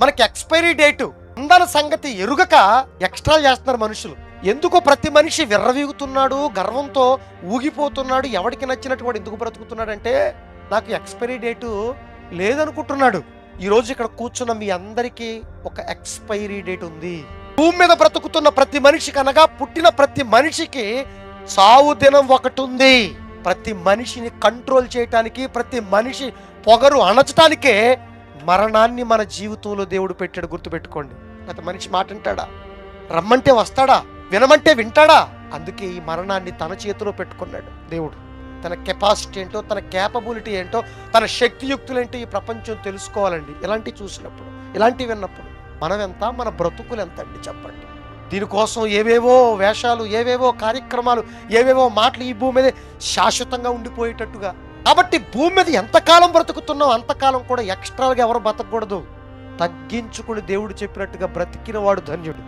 మనకి expiry date. అందన సంగతి ఎరుగక ఎక్స్ట్రా చేస్తున్నారు మనుషులు. ఎందుకు ప్రతి మనిషి విర్రవీగుతున్నాడు గర్వంతో ఊగిపోతున్నాడు ఎవడికి నచ్చినట్టు వాడు ఎందుకు బ్రతుకుతున్నాడంటే నాకు ఎక్స్పైరీ డేటు లేదనుకుంటున్నాడు. ఈరోజు ఇక్కడ కూర్చున్న మీ అందరికీ ఒక ఎక్స్పైరీ డేట్ ఉంది. భూమి మీద బ్రతుకుతున్న ప్రతి మనిషికి అనగా పుట్టిన ప్రతి మనిషికి సావు దినం ఒకటి ఉంది. ప్రతి మనిషిని కంట్రోల్ చేయటానికి ప్రతి మనిషి పొగరు అణచటానికే మరణాన్ని మన జీవితంలో దేవుడు పెట్టాడు గుర్తుపెట్టుకోండి. గత మనిషి మాట వింటాడా రమ్మంటే వస్తాడా? వినమంటే వింటాడా? అందుకే ఈ మరణాన్ని తన చేతిలో పెట్టుకున్నాడు దేవుడు. తన కెపాసిటీ ఏంటో తన క్యాపబిలిటీ ఏంటో తన శక్తియుక్తులు ఏంటో ఈ ప్రపంచం తెలుసుకోవాలండి. ఇలాంటివి చూసినప్పుడు ఇలాంటివి విన్నప్పుడు మనం ఎంత మన బ్రతుకులు ఎంత అండి చెప్పండి. దీనికోసం ఏవేవో వేషాలు ఏవేవో కార్యక్రమాలు ఏవేవో మాటలు ఈ భూమి మీద శాశ్వతంగా ఉండిపోయేటట్టుగా కాబట్టి భూమి మీద ఎంతకాలం బ్రతుకుతున్నావు అంతకాలం కూడా ఎక్స్ట్రాగా ఎవరు బ్రతకూడదు తగ్గించుకుని దేవుడు చెప్పినట్టుగా బ్రతికిన వాడు ధన్యుడు.